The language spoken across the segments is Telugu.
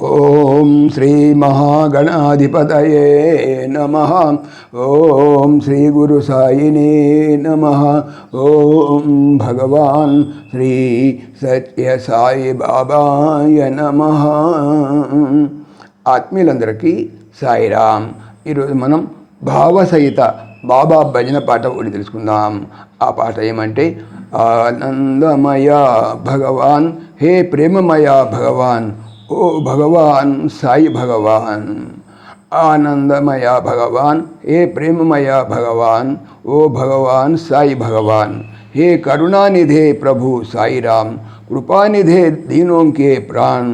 ఓం శ్రీ మహాగణాధిపతయే నమ. ఓం శ్రీ గురు సాయినే నమ. ఓం భగవాన్ శ్రీ సత్య సాయి బాబాయ నమ. ఆత్మీయులందరికీ సాయిరామ్ ఈరోజు మనం భావసహిత బాబా భజన పాట ఒకటి తెలుసుకుందాం. ఆ పాట ఏమంటే ఆనందమయ భగవాన్ హే ప్రేమమయ భగవాన్ ఓ భగవాన్ సాయి భగవాన్ ఆనందమయ భగవాన్ హే ప్రేమమయ భగవాన్ ఓ భగవాన్ సాయి భగవాన్ हे करुणानिधे प्रभु साई राम कृपानिधे दीनों के प्राण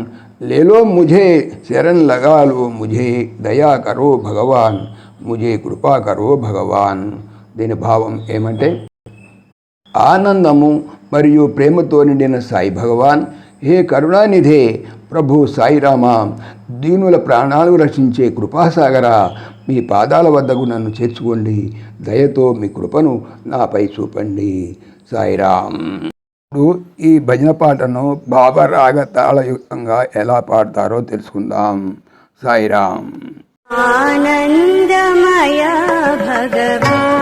ले लो मुझे शरण लगा लो मुझे दया करो भगवान मुझे कृपा करो భగవాన్ దీని భావం ఏమంటే ఆనందము మరియు ప్రేమతో నిండిన సాయి భగవాన్ హే కరుణానిధే ప్రభు సాయిరామ దీనుల ప్రాణాలు రక్షించే కృపాసాగర మీ పాదాల వద్దకు నన్ను చేర్చుకోండి. దయతో మీ కృపను నాపై చూపండి. సాయిరామ్. ఇప్పుడు ఈ భజన పాటను భావరాగ తాళయుక్తంగా ఎలా పాడతారో తెలుసుకుందాం. సాయిరామ్. ఆనందమయా భగవా